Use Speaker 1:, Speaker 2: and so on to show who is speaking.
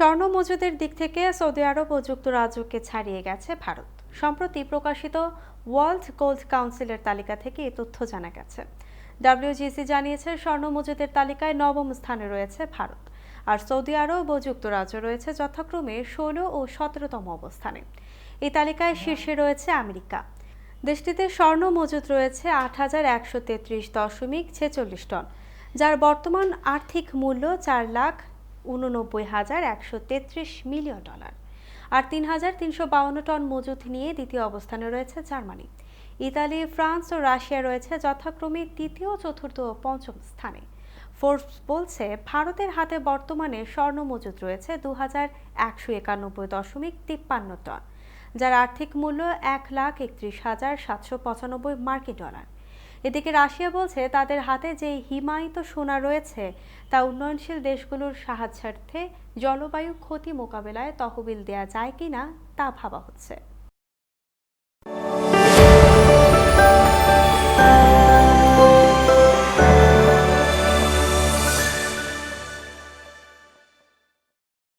Speaker 1: স্বর্ণ মজুদের দিক থেকে সৌদি আরব ও যুক্তরাজ্যকে ছাড়িয়ে গেছে ভারত। সম্প্রতি প্রকাশিত ওয়ার্ল্ড গোল্ড কাউন্সিলের তালিকা থেকে এই তথ্য জানা গেছে। ডাব্লিউজিসি জানিয়েছে, স্বর্ণ মজুদের তালিকায় নবম স্থানে রয়েছে ভারত, আর সৌদি আরব ও যুক্তরাজ্য রয়েছে যথাক্রমে ষোলো ও সতেরোতম অবস্থানে। এই তালিকায় শীর্ষে রয়েছে আমেরিকা। দেশটিতে স্বর্ণ মজুদ রয়েছে আট হাজার একশো তেত্রিশ দশমিক ছেচল্লিশ টন, যার বর্তমান আর্থিক মূল্য চার লাখ উননব্বই হাজার একশো তেত্রিশ মিলিয়ন ডলার আর তিন হাজার তিনশো বাউন্ন টন মজুত নিয়ে দ্বিতীয় অবস্থানে রয়েছে জার্মানি। ইতালি, ফ্রান্স ও রাশিয়া রয়েছে যথাক্রমে তৃতীয়, চতুর্থ ও পঞ্চম স্থানে। ফোর্বস বলছে, ভারতের হাতে বর্তমানে স্বর্ণ মজুদ রয়েছে দু হাজার একশো একানব্বই দশমিক তিপ্পান্ন টন, যার আর্থিক মূল্য এক লাখ একত্রিশ হাজার সাতশো পঁচানব্বই মার্কিন ডলার। এদিকে রাশিয়া বলছে তাদের হাতে যে হিমায়িত সোনা রয়েছে, তা উন্নয়নশীল দেশগুলোর সাহায্যার্থে জলবায়ু ক্ষতি মোকাবেলায় তহবিল দেয়া যায় কিনা তা ভাবা হচ্ছে।